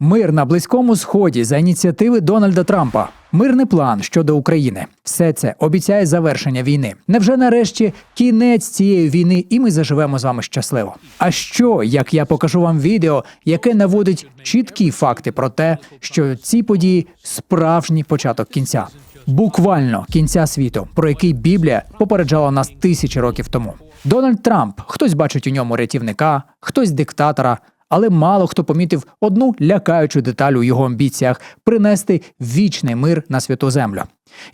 Мир на близькому сході за ініціативи Дональда Трампа. Мирний план щодо України. Все це обіцяє завершення війни. Невже нарешті кінець цієї війни, і ми заживемо з вами щасливо? А що, як я покажу вам відео, яке наводить чіткі факти про те, що ці події справжній початок кінця, буквально кінця світу, про який Біблія попереджала нас тисячі років тому. Дональд Трамп, хтось бачить у ньому рятівника, хтось диктатора. Але мало хто помітив одну лякаючу деталь у його амбіціях принести вічний мир на святу землю.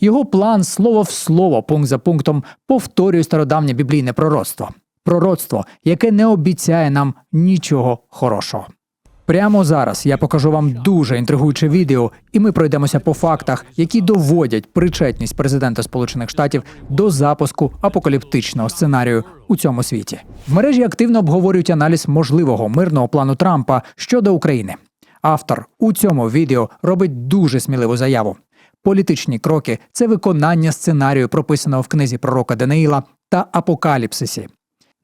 Його план слово в слово, пункт за пунктом, повторює стародавнє біблійне пророцтво. Пророцтво, яке не обіцяє нам нічого хорошого. Прямо зараз я покажу вам дуже інтригуюче відео, і ми пройдемося по фактах, які доводять причетність президента Сполучених Штатів до запуску апокаліптичного сценарію у цьому світі. В мережі активно обговорюють аналіз можливого мирного плану Трампа щодо України. Автор у цьому відео робить дуже сміливу заяву. Політичні кроки це виконання сценарію, прописаного в книзі пророка Даниїла та Апокаліпсисі.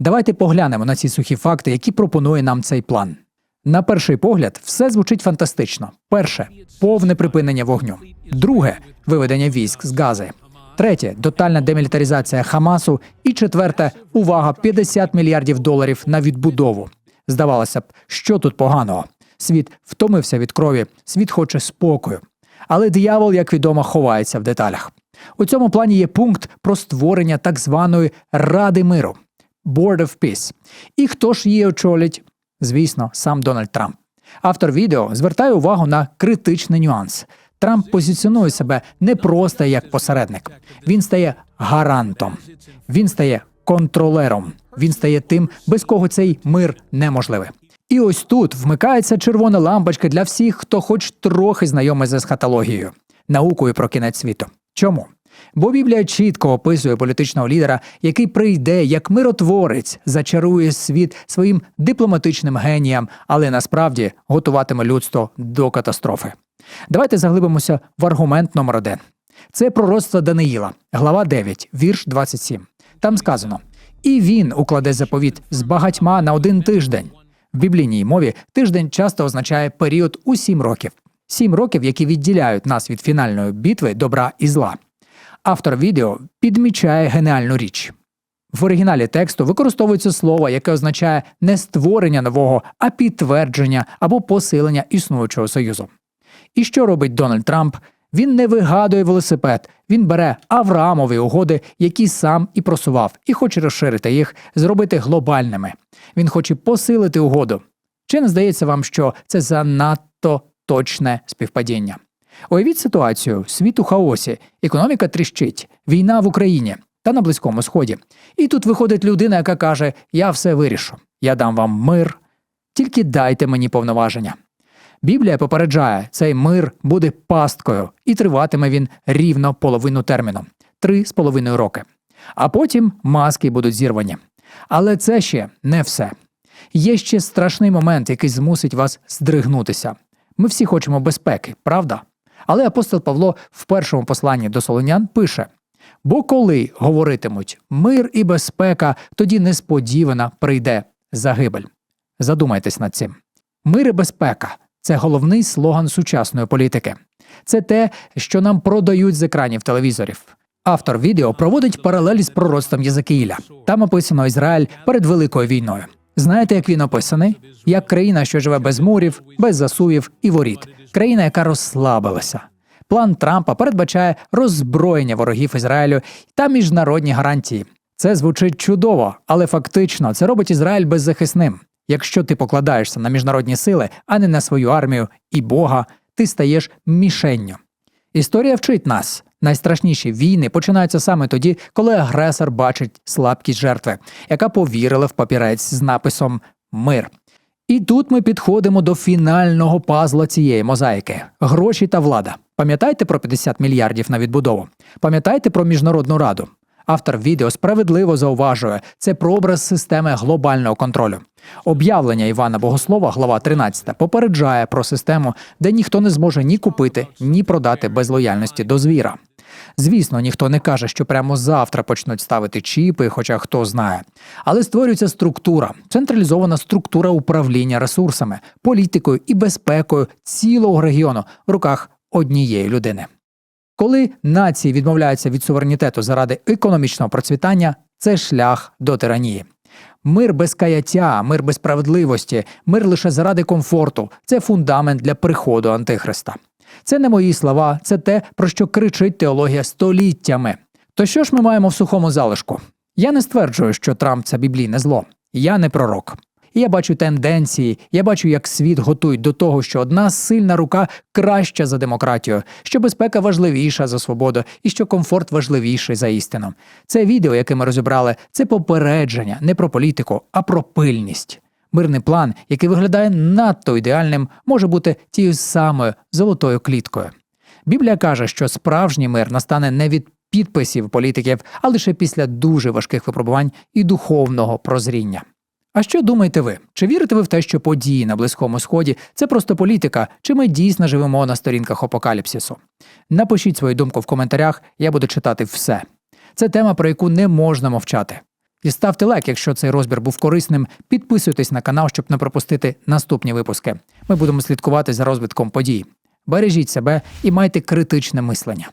Давайте поглянемо на ці сухі факти, які пропонує нам цей план. На перший погляд, все звучить фантастично. Перше повне припинення вогню. Друге виведення військ з Гази. Третє тотальна демілітаризація Хамасу. І четверте увага 50 мільярдів доларів на відбудову. Здавалося б, що тут поганого? Світ втомився від крові, світ хоче спокою. Але диявол, як відомо, ховається в деталях. У цьому плані є пункт про створення так званої Ради миру Board of Peace. І хто ж її очолить? Звісно, сам Дональд Трамп. Автор відео звертає увагу на критичний нюанс. Трамп позиціонує себе не просто як посередник. Він стає гарантом, він стає контролером, він стає тим, без кого цей мир неможливий. І ось тут вмикається червона лампочка для всіх, хто хоч трохи знайомий з есхатологією, наукою про кінець світу. Чому? Бо Біблія чітко описує політичного лідера, який прийде як миротворець, зачарує світ своїм дипломатичним генієм, але насправді готуватиме людство до катастрофи. Давайте заглибимося в аргумент номер один. Це пророцтво Даниїла, глава 9, вірш 27. Там сказано: І він укладе заповіт з багатьма на один тиждень. В біблійній мові тиждень часто означає період у сім років. Сім років, які відділяють нас від фінальної битви добра і зла. Автор відео підмічає геніальну річ. В оригіналі тексту використовується слово, яке означає не створення нового, а підтвердження або посилення існуючого союзу. І що робить Дональд Трамп? Він не вигадує велосипед, він бере Авраамові угоди, які сам і просував, і хоче розширити їх, зробити глобальними. Він хоче посилити угоду. Чи не здається вам, що це занадто точне співпадіння? Уявіть ситуацію: світ у хаосі, економіка тріщить, війна в Україні та на Близькому Сході. І тут виходить людина, яка каже: Я все вирішу, я дам вам мир, тільки дайте мені повноваження. Біблія попереджає, цей мир буде пасткою, і триватиме він рівно половину терміну три з половиною роки. А потім маски будуть зірвані. Але це ще не все. Є ще страшний момент, який змусить вас здригнутися. Ми всі хочемо безпеки, правда? Але апостол Павло в першому посланні до Солонян пише: бо коли говоритимуть мир і безпека, тоді несподівано прийде загибель. Задумайтесь над цим. Мир і безпека це головний слоган сучасної політики. Це те, що нам продають з екранів телевізорів. Автор відео проводить паралелі з пророцтвом Єзекіїля. Там описано Ізраїль перед великою війною. Знаєте, як він описаний? Як країна, що живе без мурів, без засувів і воріт, країна, яка розслабилася. План Трампа передбачає роззброєння ворогів Ізраїлю та міжнародні гарантії. Це звучить чудово, але фактично це робить Ізраїль беззахисним. Якщо ти покладаєшся на міжнародні сили, а не на свою армію і Бога, ти стаєш мішенню. Історія вчить нас. Найстрашніші війни починаються саме тоді, коли агресор бачить слабкість жертви, яка повірила в папірець з написом Мир. І тут ми підходимо до фінального пазла цієї мозаїки гроші та влада. Пам'ятайте про 50 мільярдів на відбудову. Пам'ятайте про міжнародну раду. Автор відео справедливо зауважує, це прообраз системи глобального контролю. Об'явлення Івана Богослова, глава 13, попереджає про систему, де ніхто не зможе ні купити, ні продати без лояльності до звіра. Звісно, ніхто не каже, що прямо завтра почнуть ставити чіпи, хоча хто знає. Але створюється структура, централізована структура управління ресурсами, політикою і безпекою цілого регіону в руках однієї людини. Коли нації відмовляються від суверенітету заради економічного процвітання, це шлях до тиранії. Мир без каяття, мир без справедливості, мир лише заради комфорту це фундамент для приходу Антихриста. Це не мої слова, це те, про що кричить теологія століттями. То що ж ми маємо в сухому залишку? Я не стверджую, що Трамп це біблійне зло. Я не пророк. І Я бачу тенденції, я бачу, як світ готують до того, що одна сильна рука краща за демократію, що безпека важливіша за свободу і що комфорт важливіший за істину. Це відео, яке ми розібрали, це попередження не про політику, а про пильність. Мирний план, який виглядає надто ідеальним, може бути тією самою золотою кліткою. Біблія каже, що справжній мир настане не від підписів політиків, а лише після дуже важких випробувань і духовного прозріння. А що думаєте ви? Чи вірите ви в те, що події на Близькому Сході це просто політика, чи ми дійсно живемо на сторінках апокаліпсису? Напишіть свою думку в коментарях, я буду читати все. Це тема, про яку не можна мовчати. І ставте лайк, якщо цей розбір був корисним. Підписуйтесь на канал, щоб не пропустити наступні випуски. Ми будемо слідкувати за розвитком подій. Бережіть себе і майте критичне мислення.